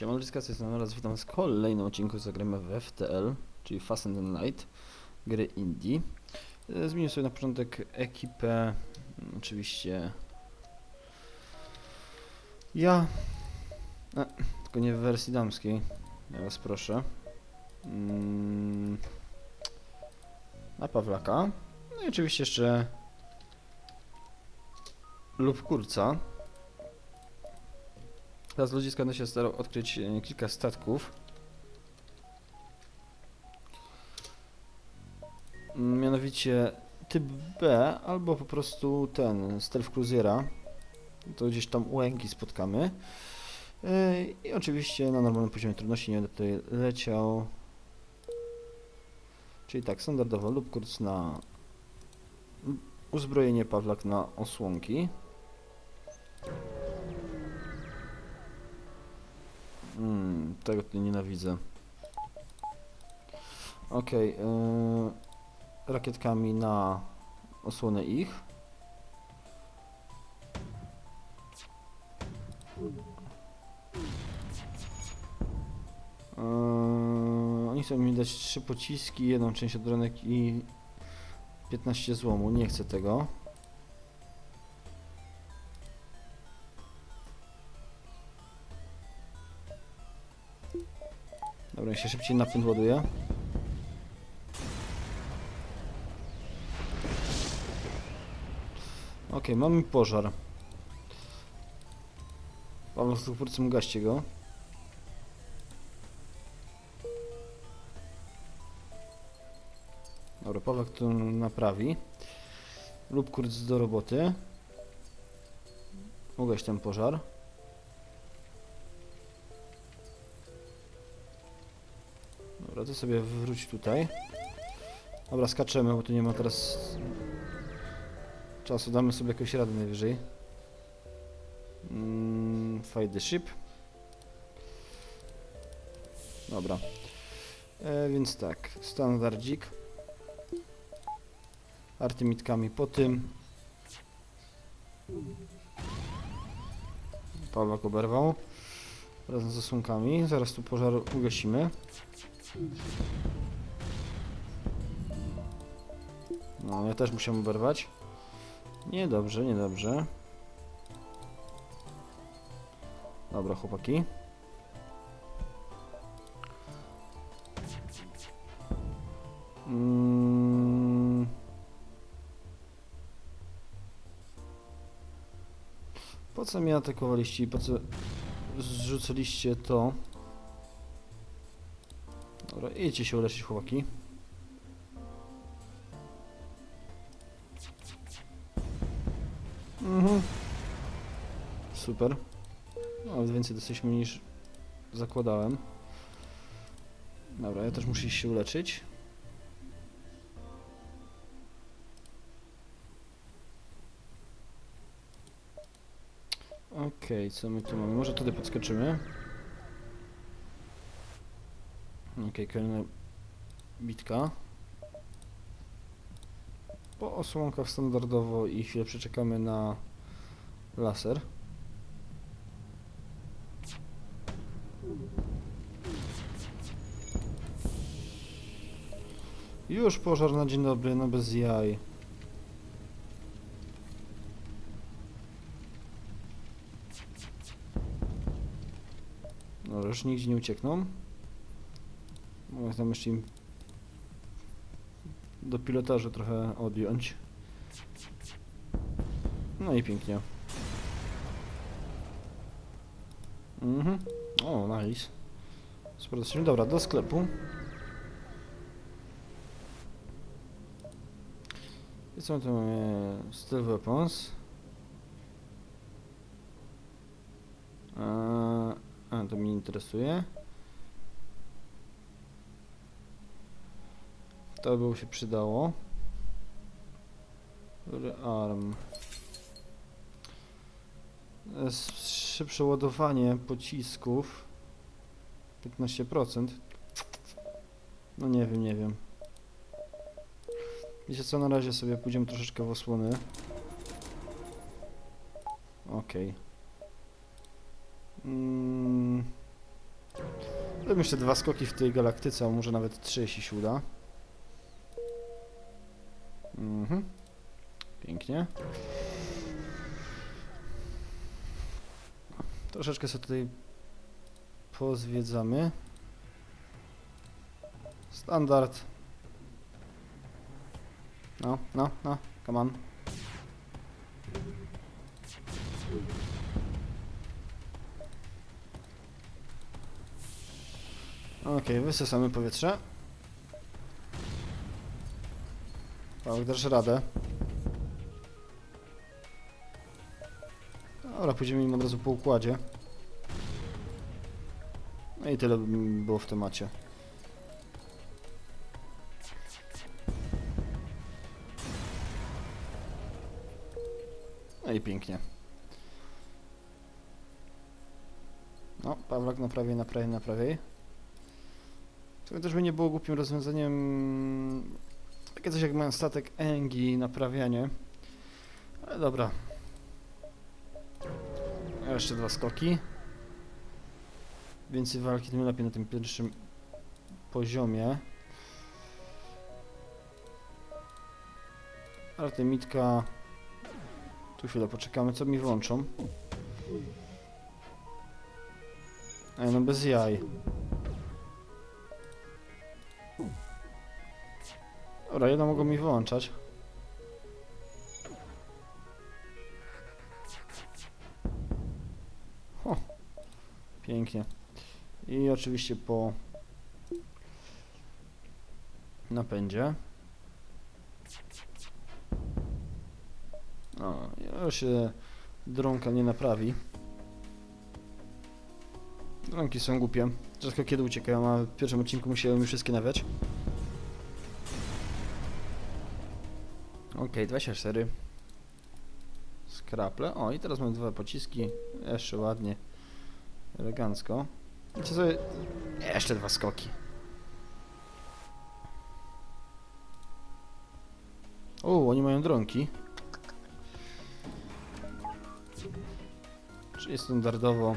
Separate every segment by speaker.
Speaker 1: Siema ludziska, z tej strony raz witam z kolejnym odcinku zagramy w FTL, czyli Fast and Light, gry indie. E, Zmienię sobie na początek ekipę, mm, oczywiście ja, e, tylko nie w wersji damskiej, ja was proszę, mm, na Pawlaka, no i oczywiście jeszcze lub kurca. Teraz ludziska będę się starał odkryć e, kilka statków. Mm, Mianowicie typ B albo po prostu ten Stealth Cruisera. To gdzieś tam łęki spotkamy. E, I oczywiście na normalnym poziomie trudności nie będę tutaj leciał. Czyli tak, standardowo lub kurs na uzbrojenie Pawlak na osłonki. Mm, tego tu nienawidzę. Okej, yy, rakietkami na osłonę ich. Yy, oni chcą mi dać 3 pociski, jedną część odronek i 15 złomu. Nie chcę tego. Się szybciej napęd ładuje. Okej, mamy pożar. Paweł z twórcą gaście go. Dobra, Paweł to naprawi. Lub kurc do roboty. Ugaś ten pożar. Dobra, to sobie wróć tutaj. Dobra, skaczemy, bo tu nie ma teraz czasu. Damy sobie jakąś radę najwyżej. Mm, fight the ship. Dobra. E, więc tak, standardzik. Artymitkami po tym. Pawlak oberwał. Razem z zasłonkami. Zaraz tu pożar ugasimy. No, ja też musiałem oberwać. Niedobrze, niedobrze. Dobra, chłopaki. Mm. Po co mnie atakowaliście i po co zrzuciliście to? Dobra, idźcie się uleczyć, chłopaki. Mhm. Super. No, więcej dostaliśmy niż zakładałem. Dobra, ja też muszę się uleczyć. Okej, co my tu mamy? Może tutaj podskoczymy. Okej, kolejna bitka. Po osłonkach standardowo i chwilę przeczekamy na laser. Już pożar na dzień dobry, no bez jaj. Dobra, już nigdzie nie uciekną. Tam jeszcze im do pilotażu trochę odjąć. No i pięknie. Mhm. O, nice. Sprawdźmy. Dobra, do sklepu. I co my tu mamy? Steel Weapons. A, a, to mnie interesuje. To by się przydało. Rearm. Szybsze ładowanie pocisków. 15%. No nie wiem, nie wiem. Wiecie co, na razie sobie pójdziemy troszeczkę w osłony. Okej. Mm. Zrobimy jeszcze dwa skoki w tej galaktyce, a może nawet trzy, jeśli się uda. Mhm. Pięknie. Troszeczkę sobie tutaj pozwiedzamy. Standard. No, no, no, come on. Okej, wysysamy powietrze. Pałek, dasz radę. Dobra, pójdziemy im od razu po układzie. No i tyle by było w temacie. No i pięknie. No, Pawlak naprawiej, naprawiej, naprawiej. To też by nie było głupim rozwiązaniem takie coś jak mają statek Engi, naprawianie. Ale dobra. Jeszcze dwa skoki. Więcej walki, tym lepiej na tym pierwszym poziomie. Artemitka. Tu chwilę poczekamy, co mi włączą. Ej, no bez jaj. Dobra, jedno mogą mi wyłączać. O, pięknie. I oczywiście po napędzie. O, już się dronka nie naprawi. Dronki są głupie. Rzadko kiedy uciekają, a w pierwszym odcinku musiałem już wszystkie nawiać. Okej, 24. Skraple. O, i teraz mamy dwa pociski. Jeszcze ładnie. Elegancko. Wiecie sobie... Jeszcze dwa skoki. O, oni mają dronki. Czyli standardowo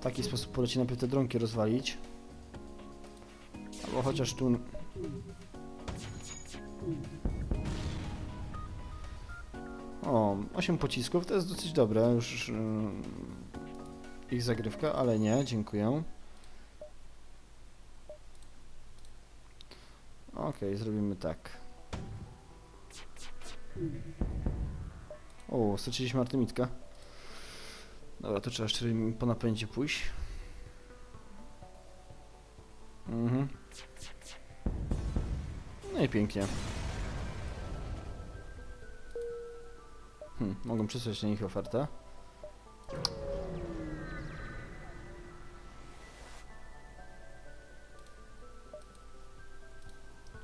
Speaker 1: w taki sposób poleci najpierw te dronki rozwalić. Albo chociaż tu... 8 pocisków to jest dosyć dobre, już yy, ich zagrywka, ale nie, dziękuję. Okej, zrobimy tak. O, straciliśmy Artemitka. Dobra, to trzeba jeszcze po napędzie pójść. Mhm. No i pięknie. Hmm, mogą przysłać na nich ofertę.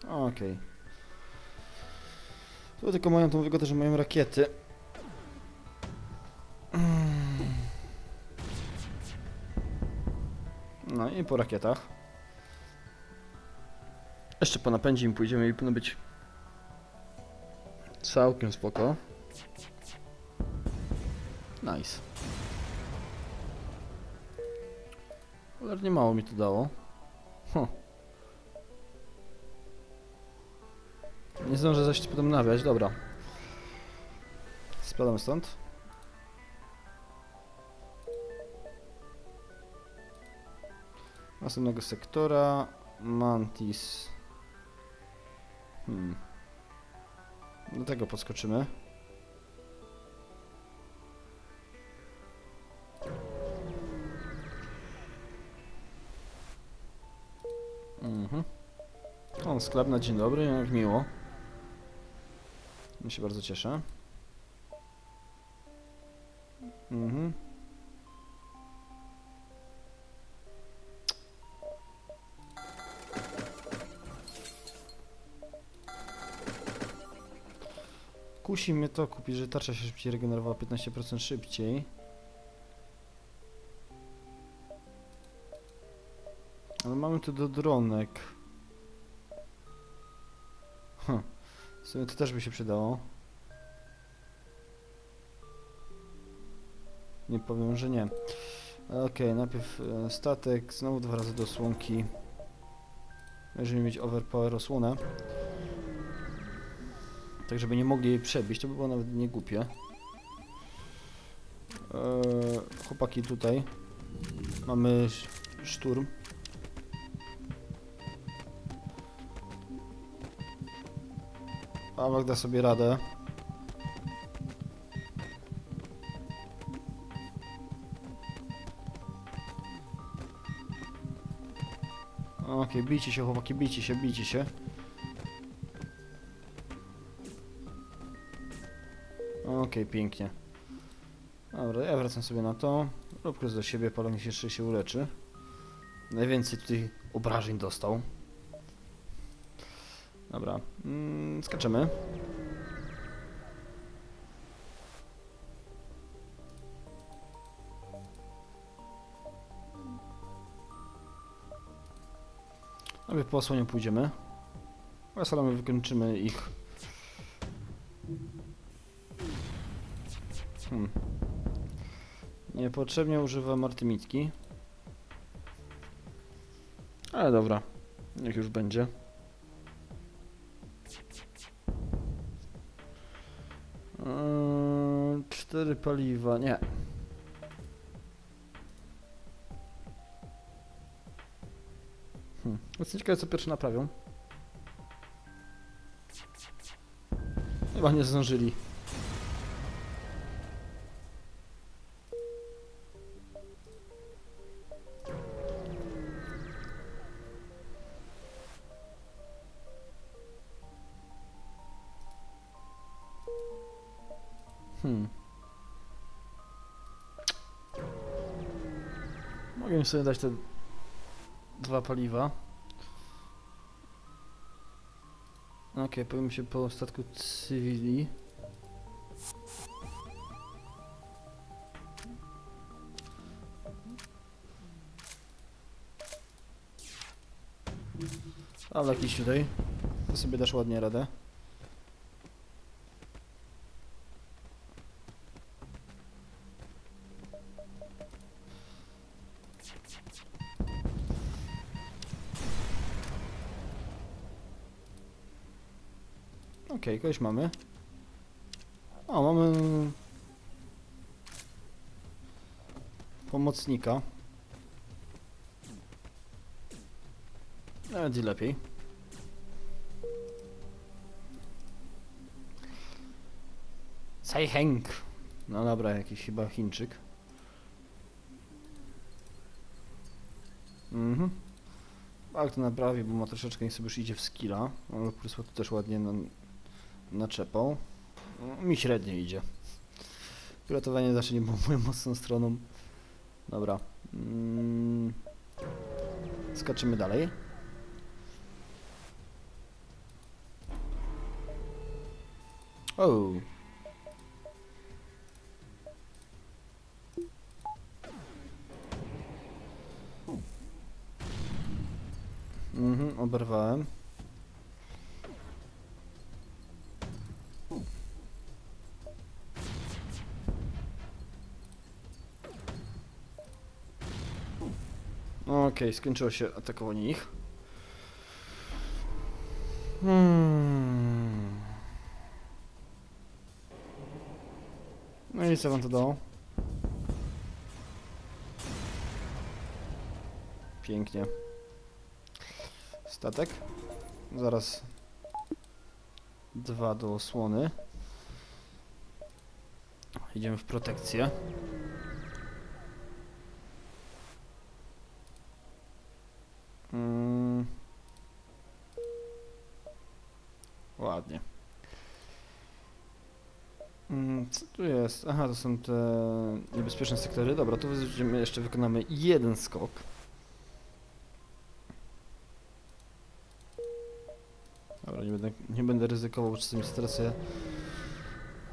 Speaker 1: Okej. Tu tylko mają tą wygodę, że mają rakiety. No i po rakietach. Jeszcze po napędzie im pójdziemy i powinno być całkiem spoko. Nice. Cholernie mało mi to dało. Huh. Nie zdążę zaś potem nawiać, dobra. Spadamy stąd. Następnego sektora. Mantis. Hmm. Do tego podskoczymy. Sklep na dzień dobry, jak miło. Ja się bardzo cieszę. Mhm. Kusi mnie to kupić, że tarcza się szybciej regenerowała 15% szybciej. Ale mamy tu do dronek. W sumie to też by się przydało. Nie powiem, że nie. Okej, najpierw e, statek, znowu dwa razy do osłonki. Będziemy mieć overpower osłonę. Tak, żeby nie mogli jej przebić, to by było nawet nie głupie. Eee, chłopaki tutaj. Mamy sz- szturm. Awak da sobie radę. Okej, bijcie się chłopaki, bijcie się, bijcie się. Okej, pięknie. Dobra, ja wracam sobie na to. Robkus do siebie, palonik jeszcze się uleczy. Najwięcej tutaj obrażeń dostał. Dobra, mm, skaczemy. Najpierw po osłonie pójdziemy. A salamy wykończymy ich. Hmm. Niepotrzebnie używam artymitki. Ale dobra, niech już będzie. Eee, cztery paliwa, nie. Hmm. Jestem ciekawy, co pierwszy naprawią. Chyba nie zdążyli. Mogę sobie dać te dwa paliwa. Okej, powiem się po statku cywili. Ale jakiś tutaj. To sobie dasz ładnie radę. Okej, kogoś mamy. O, mamy... Pomocnika. Nawet i lepiej. Sai Heng. No dobra, jakiś chyba Chińczyk. Mhm. Tak to naprawi, bo ma troszeczkę, niech sobie już idzie w skilla. Ale Prysła tu też ładnie naczepał. No, mi średnio idzie. Pilotowanie zawsze nie było moją mocną stroną. Dobra. Mm. Skaczymy dalej. O. Mhm, oberwałem. Okej, skończyło się atakowanie ich. Hmm. No i co wam to dało? Pięknie. Statek. Zaraz dwa do osłony. Idziemy w protekcję. Ładnie. Mm, Co tu jest? Aha, to są te niebezpieczne sektory. Dobra, tu jeszcze wykonamy jeden skok. Dobra, nie będę, nie będę ryzykował czasami stracę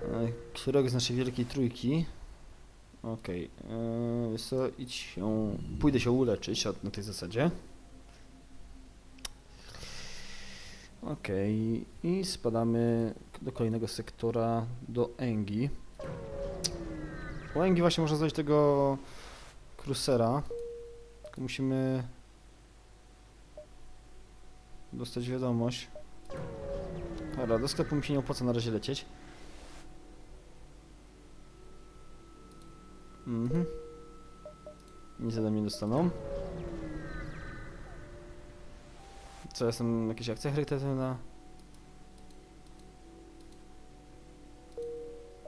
Speaker 1: e, któregoś z naszej wielkiej trójki. Okej, okay. wiesz co, idź się, pójdę się uleczyć na tej zasadzie. Okej, i spadamy do kolejnego sektora, do Engi. U Engi właśnie można znaleźć tego Cruisera. Tylko musimy dostać wiadomość. Dobra, do sklepu mi się nie opłaca na razie lecieć. Mhm. Nic ode mnie dostaną. Co, jestem jakieś akcja charytatywna?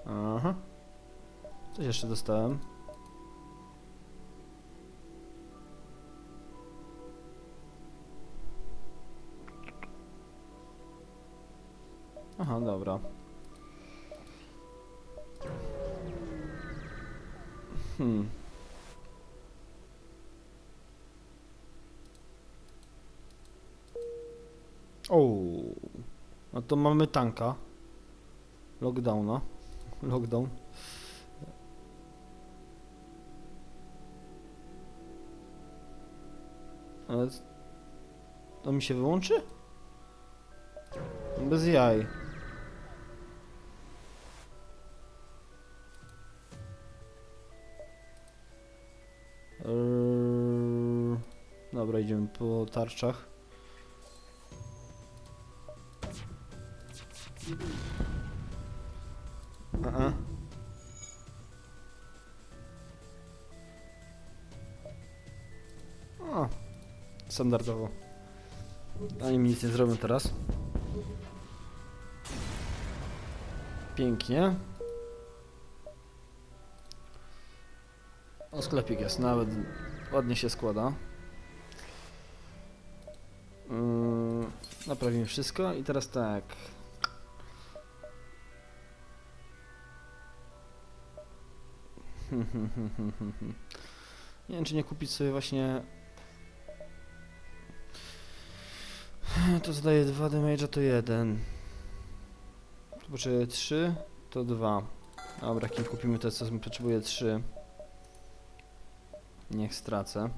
Speaker 1: Aha. Coś jeszcze dostałem. Aha, dobra. Hmm. O, no to mamy tanka. Lockdowna. Lockdown. Ale to mi się wyłączy? Bez jaj. Eee, Dobra, idziemy po tarczach. Standardowo. Oni mi nic nie teraz. Pięknie. O, sklepik jest, nawet ładnie się składa. Yy, naprawimy wszystko i teraz tak. Nie wiem, czy nie kupić sobie właśnie... To zadaje 2 damage'a, to 1. Tu potrzebuję 3, to 2. Dobra, nie kupimy to, co potrzebuję 3. Niech stracę.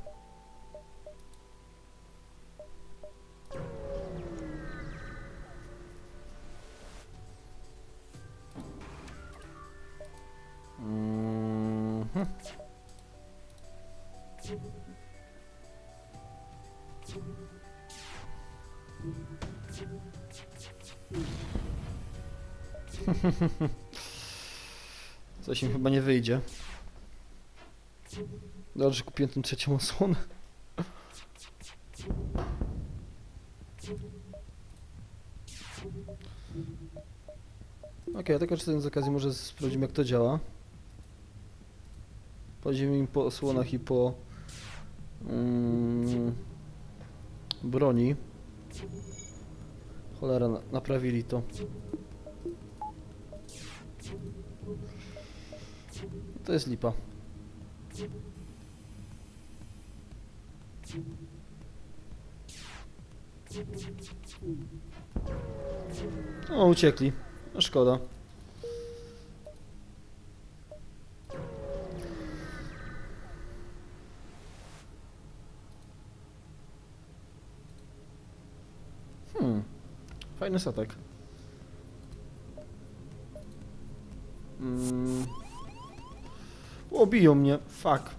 Speaker 1: Mhm. Coś im chyba nie wyjdzie. Dobrze, kupiłem tą trzecią osłonę. Okej, ja tylko korzystając z okazji może sprawdzimy jak to działa. Pojedziemy im po osłonach i po mm, broni. Cholera, na- naprawili to. To jest lipa. O, uciekli. No, szkoda. Fajny statek. Mm. O, mnie. Fuck.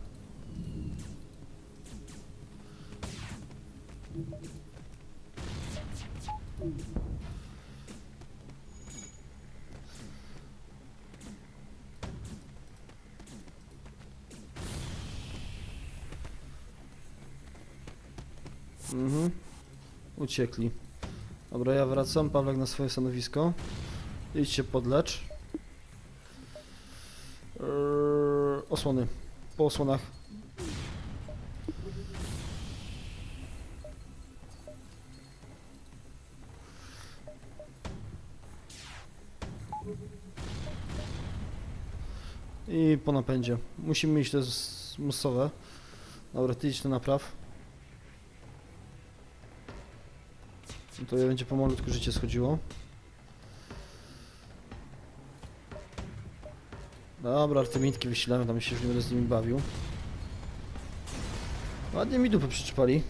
Speaker 1: Mhm. Uciekli. Dobra, ja wracam. Pawlek na swoje stanowisko. Idźcie podlecz. Eee, osłony. Po osłonach. I po napędzie. Musimy iść, to jest musowe. Dobra, ty idź to napraw. To będzie pomalutku życie schodziło. Dobra, artemitki wysilamy, tam się już nie będę z nimi bawił. Ładnie mi dupę przyczepali.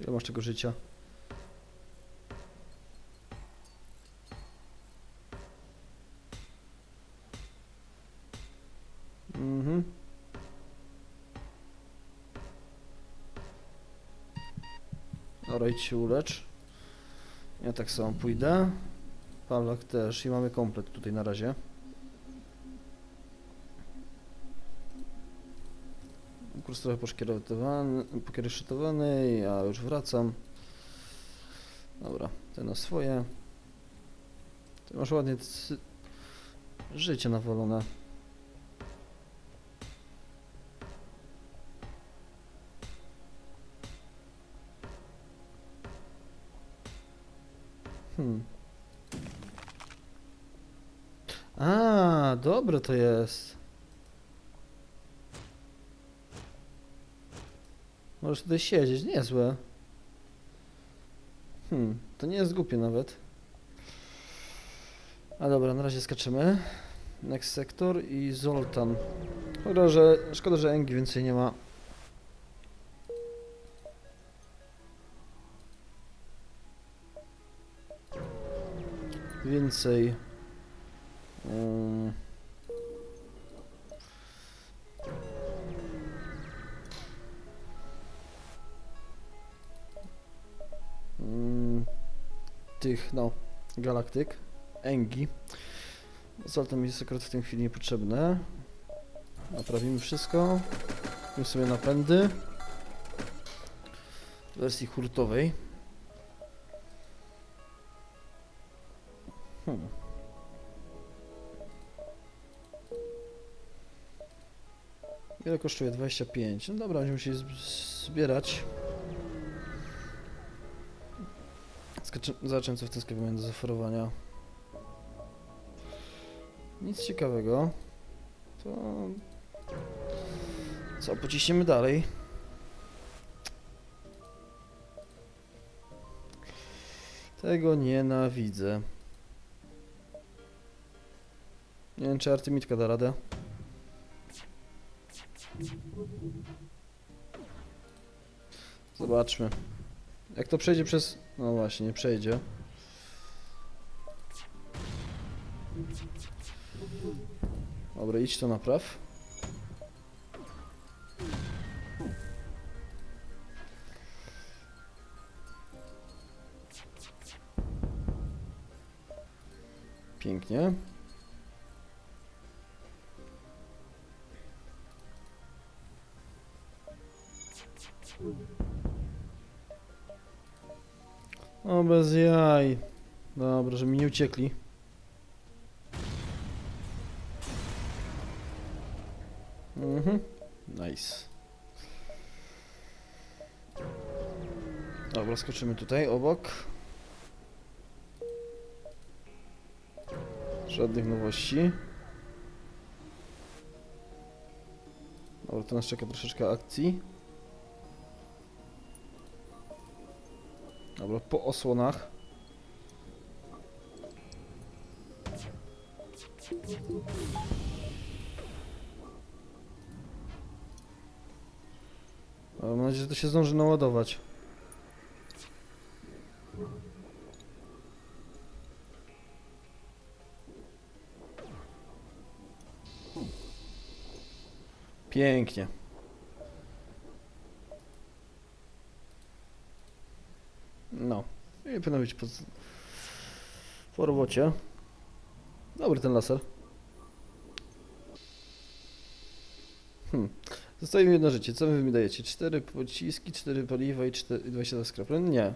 Speaker 1: Ile masz tego życia? Dobra, idź się ulecz. Ja tak samo pójdę. Pawlak też i mamy komplet tutaj na razie. Kurs trochę pokiereszytowany, ja już wracam. Dobra, te na swoje. Ty masz ładnie życie nawalone. A, dobre to jest. Możesz tutaj siedzieć, niezłe. Hmm, to nie jest głupie nawet. A dobra, na razie skaczymy. Next Sector i Zoltan. Szkoda, że, szkoda, że Engi więcej nie ma. Więcej. Tych, no, galaktyk, Engi. Zoltan mi jest akurat w tej chwili niepotrzebne. Naprawimy wszystko. Kupimy sobie napędy. W wersji hurtowej. Hmm. Ile kosztuje? 25. No dobra, będziemy musieli zb- zbierać. Zobaczymy co w tym sklepie będzie do zaoferowania. Nic ciekawego. To... Co, pociśniemy dalej. Tego nienawidzę. Nie wiem, czy Artemitka da radę. Zobaczmy. Jak to przejdzie przez... No właśnie, nie przejdzie. Dobra, idź to napraw. Pięknie. Uciekli. Mhm. Nice. Dobra, skoczymy tutaj obok. Żadnych nowości. Dobra, to nas czeka troszeczkę akcji. Dobra, po osłonach. Się zdąży naładować. Pięknie. No. I powinno być po, po robocie. Dobry ten laser. Hmm. Zostaje mi jedno życie. Co wy mi dajecie? 4 pociski, 4 paliwa i 4, 20 skraplen? Nie.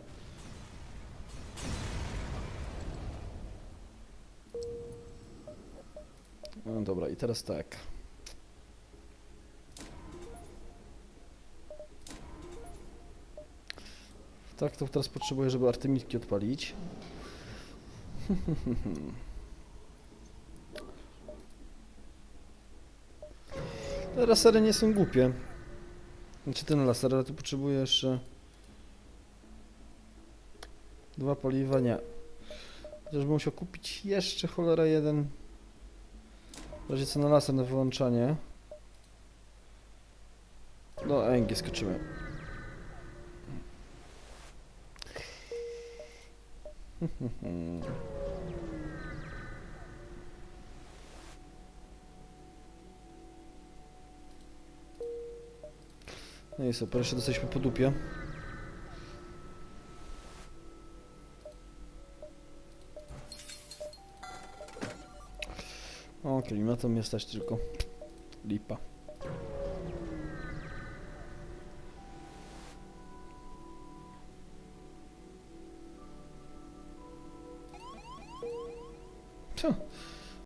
Speaker 1: No dobra, i teraz tak. Tak, to teraz potrzebuję, żeby artemitki odpalić. Te lasery nie są głupie. Znaczy ten laser, ale tu potrzebuję jeszcze... Dwa paliwa, nie. Chociaż musiał kupić jeszcze cholera jeden. W razie co na laser na wyłączanie. Do Engi skoczymy. No i super, jeszcze dostaliśmy po dupie. O, klimatem mnie stać tylko. Lipa.